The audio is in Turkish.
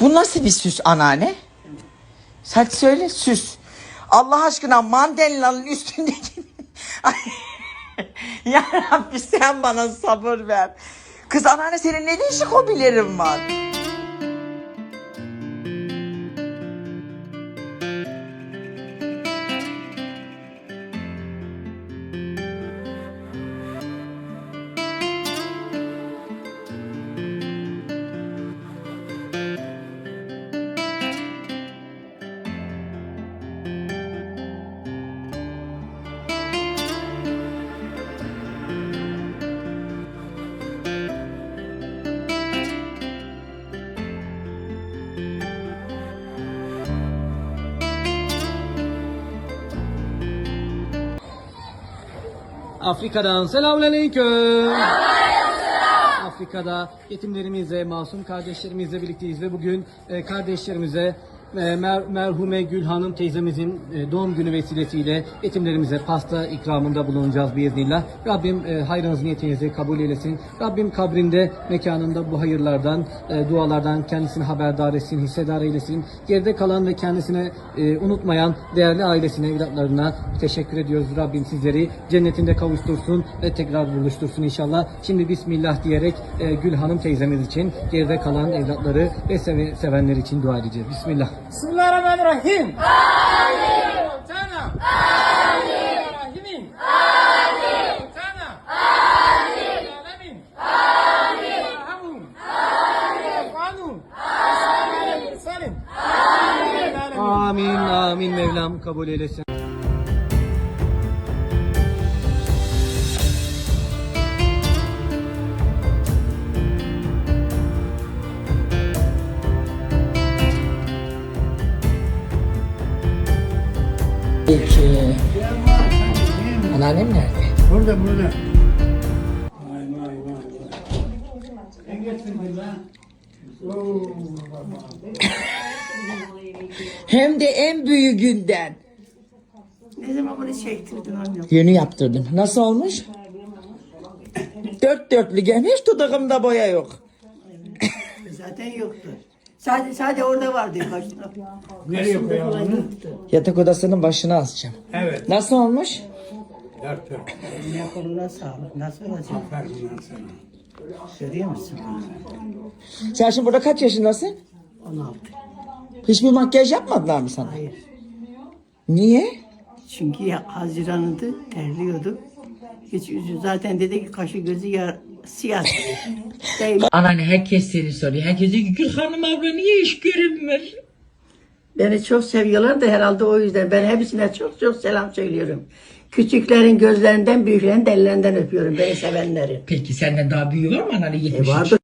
Bu nasıl bir süs anneanne? Hadi söyle süs. Allah aşkına Mandela'nın üstündeki... Ya Rabbi sen bana sabır ver. Kız anneanne senin ne değişik hobilerin var. Afrika'dan selamünaleyküm. Afrika'da yetimlerimizle, masum kardeşlerimizle birlikteyiz ve bugün e, kardeşlerimize mer- merhume Gül Hanım teyzemizin e, doğum günü vesilesiyle yetimlerimize pasta ikramında bulunacağız biiznillah. Rabbim e, hayrınız niyetinizi kabul eylesin. Rabbim kabrinde, mekanında bu hayırlardan, e, dualardan kendisini haberdar etsin, hissedar eylesin. Geride kalan ve kendisine unutmayan değerli ailesine, evlatlarına teşekkür ediyoruz. Rabbim sizleri cennetinde kavuştursun ve tekrar buluştursun inşallah. Şimdi Bismillah diyerek Gül Hanım teyzemiz için, geride kalan evlatları ve seve- sevenler için dua edeceğiz. Bismillah. Bismillahirrahmanirrahim. Amin. Sana. Amin. Rahimin. Amin. Sana. Amin. Alamin. Amin. Rahamun. Amin. Rafanun. Amin. Salim. Amin. Amin, amin Mevlam kabul eylesin. Peki. Anneannem nerede? Burada burada. Hem de en büyüğünden. Ne zaman bunu çektirdin anne? Yeni yaptırdım. Nasıl olmuş? Dört dörtlü hiç dudağımda boya yok. Zaten yoktu. Sadece sadece orada vardı başta. Nereye koyalım? Yatak odasının başına asacağım. Evet. Nasıl olmuş? Dört dört. Eline koluna sağlık. Nasıl olacak? Aferin lan sana. Görüyor musun? Sen şimdi burada kaç yaşındasın? 16. Hiçbir makyaj yapmadılar mı sana? Hayır. Niye? Çünkü ya Haziran'ıydı, terliyordu. Hiç yüzü zaten dedi ki kaşı gözü ya siyah. Değil. Anneanne herkes seni soruyor. Herkes diyor ki Gül Hanım abla niye hiç görünmüyor? Beni çok seviyorlar da herhalde o yüzden. Ben hepsine çok çok selam söylüyorum. Küçüklerin gözlerinden, büyüklerin de ellerinden öpüyorum. Beni sevenlerin. Peki senden daha büyüğü var mı anneanne E 73? vardır